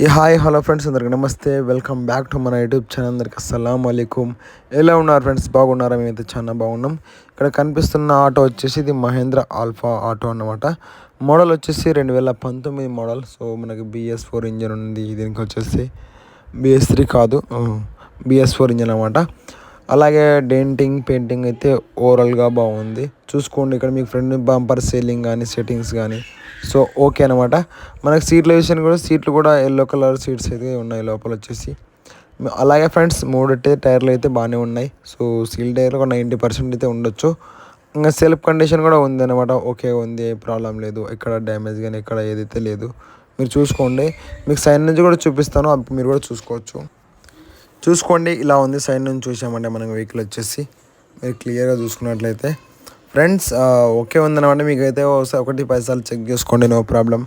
ఈ hi hello friends అందరికి నమస్తే. వెల్కమ్ బ్యాక్ టు మన యూట్యూబ్ ఛానల్. అందరికి అస్సలం అలైకుం. ఎలా ఉన్నారు ఫ్రెండ్స్? బాగున్నారా? మేమైతే చాలా బాగున్నాం. ఇక్కడ కనిపిస్తున్న ఆటో వచ్చేసి ఇది మహేంద్ర ఆల్ఫా ఆటో అన్నమాట. మోడల్ వచ్చేసి రెండు వేల పంతొమ్మిది మోడల్. సో మనకి బిఎస్ ఫోర్ ఇంజన్ ఉంది. దీనికి వచ్చేసి బిఎస్ త్రీ కాదు. బిఎస్ ఫోర్ ఇంజన్ అనమాట అలాగే డెంటింగ్ పెయింటింగ్ అయితే ఓవరాల్గా బాగుంది. చూసుకోండి ఇక్కడ మీకు ఫ్రెండ్ బంపర్ సీలింగ్ కానీ సెట్టింగ్స్ కానీ సో ఓకే అనమాట మనకి సీట్ల విషయం కూడా సీట్లు కూడా ఎల్లో కలర్ సీట్స్ అయితే ఉన్నాయి లోపల వచ్చేసి. అలాగే ఫ్రెండ్స్ మూడు టైర్లు అయితే బాగానే ఉన్నాయి. సో సీల్ టైర్లు ఒక నైంటీ పర్సెంట్ అయితే ఉండొచ్చు. ఇంకా సెల్ఫ్ కండిషన్ కూడా ఉంది అనమాట ఓకే ఉంది ప్రాబ్లం లేదు. ఎక్కడ డ్యామేజ్ కానీ ఎక్కడ ఏదైతే లేదు. మీరు చూసుకోండి. మీకు సైన్ నుంచి కూడా చూపిస్తాను. అప్పుడు మీరు కూడా చూసుకోవచ్చు. చూసుకోండి. ఇలా ఉంది. సైన్ నుంచి చూసామంటే మనం వెహికల్ వచ్చేసి. మీరు క్లియర్గా చూసుకున్నట్లయితే. ఫ్రెండ్స్ ఓకే uh, ఉందన్నమాట మీకు అయితే ఒకటి పైసలు చెక్ చేసుకోండి నో ప్రాబ్లం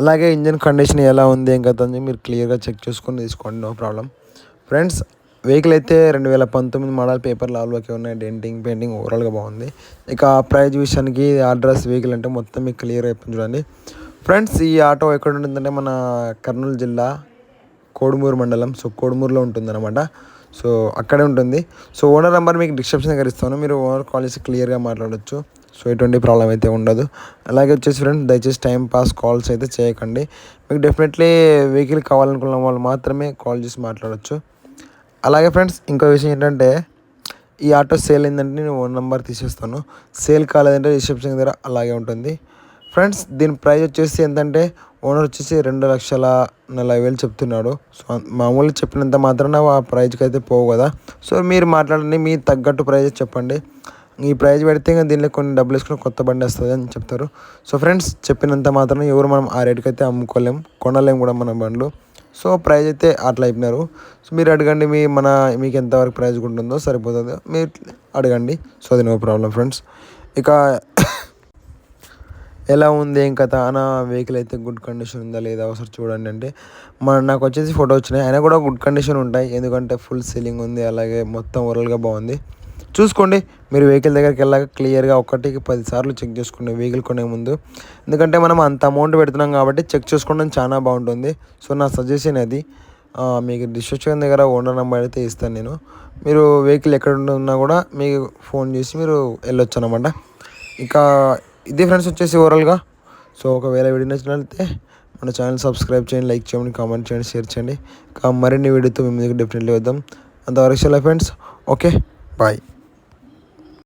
అలాగే ఇంజన్ కండిషన్ ఎలా ఉంది ఏం కదా మీరు క్లియర్గా చెక్ చేసుకొని తీసుకోండి నో ప్రాబ్లం ఫ్రెండ్స్ వెహికల్ అయితే రెండు వేల పంతొమ్మిది మోడల్ పేపర్ లాల్లోకి ఉన్నాయి. డెంటింగ్ పెయింటింగ్ ఓవరాల్గా బాగుంది. ఇక ప్రైజ్ విషయానికి అడ్రస్ వెహికల్ అంటే మొత్తం మీకు క్లియర్ అయిపోయింది చూడండి. ఫ్రెండ్స్ ఈ ఆటో ఎక్కడ ఉంటుందంటే మన కర్నూలు జిల్లా కోడుమూరు మండలం. సో కోడుమూరులో ఉంటుందన్నమాట. సో అక్కడే ఉంటుంది. సో ఓనర్ నెంబర్ మీకు డిస్క్రిప్షన్ దగ్గర ఇస్తాను. మీరు ఓనర్ కాల్ చేసి క్లియర్గా మాట్లాడచ్చు. సో ఎటువంటి ప్రాబ్లం అయితే ఉండదు. అలాగే వచ్చేసి ఫ్రెండ్స్ దయచేసి టైం పాస్ కాల్స్ అయితే చేయకండి. మీకు డెఫినెట్లీ వెహికల్ కావాలనుకున్న వాళ్ళు మాత్రమే కాల్ చేసి మాట్లాడచ్చు. అలాగే ఫ్రెండ్స్ ఇంకో విషయం ఏంటంటే ఈ ఆటో సేల్ అయిందంటే నేను ఓన్ నెంబర్ తీసేస్తాను. సేల్ కాలేదంటే రిసెప్షన్ దగ్గర అలాగే ఉంటుంది. ఫ్రెండ్స్ దీని ప్రైస్ వచ్చేసి ఎంతంటే ఓనర్ వచ్చేసి రెండు లక్షల నలభై వేలు చెప్తున్నాడు. సో మామూలుగా చెప్పినంత మాత్రాన ఆ ప్రైజ్కి అయితే పోవు కదా. సో మీరు మాట్లాడండి మీ తగ్గట్టు ప్రైజ్ చెప్పండి. ఈ ప్రైజ్ పెడితే ఇంకా దీనిలో కొన్ని డబ్బులు వేసుకుని కొత్త బండి వస్తుంది అని చెప్తారు. సో ఫ్రెండ్స్ చెప్పినంత మాత్రం ఎవరు మనం ఆ రేటుకి అయితే అమ్ముకోలేం కొనలేం కూడా మన బండ్లు. సో ప్రైజ్ అయితే అట్లా అయిపోయినారు. సో మీరు అడగండి మీ మన మీకు ఎంతవరకు ప్రైజ్ ఉంటుందో సరిపోతుందో. మీరు అడగండి. సో అది నో ప్రాబ్లం ఫ్రెండ్స్. ఇక ఎలా ఉంది ఏం కథ అన్న వెహికల్ అయితే గుడ్ కండిషన్ ఉందా లేదా ఒకసారి చూడండి అంటే మన నాకు వచ్చేసి ఫోటో వచ్చినాయి. అయినా కూడా గుడ్ కండిషన్ ఉంటాయి. ఎందుకంటే ఫుల్ సీలింగ్ ఉంది. అలాగే మొత్తం ఓవరాల్గా బాగుంది. చూసుకోండి. మీరు వెహికల్ దగ్గరికి వెళ్ళాక క్లియర్గా ఒకటికి పది సార్లు చెక్ చేసుకోండి. వెహికల్ కొనే ముందు. ఎందుకంటే మనం అంత అమౌంట్ పెడుతున్నాం కాబట్టి చెక్ చేసుకోవడం చాలా బాగుంటుంది. సో నా సజెషన్ అది. మీకు డిస్ట్రిక్షన్ దగ్గర ఓనర్ నెంబర్ అయితే ఇస్తాను నేను. మీరు వెహికల్ ఎక్కడ ఉన్నా కూడా మీకు ఫోన్ చేసి మీరు వెళ్ళొచ్చు అనమాట ఇంకా ఇది ఫ్రెండ్స్ వచ్చేసి ఓవరాల్గా. సో ఒకవేళ వీడియో నచ్చినట్లయితే మన ఛానల్ సబ్స్క్రైబ్ చేయండి లైక్ చేయండి కామెంట్ చేయండి షేర్ చేయండి. ఇంకా మరిన్ని వీడియోతో మేము డెఫినెట్లీ వద్దాం. అంతవరకు ఫ్రెండ్స్ ఓకే బాయ్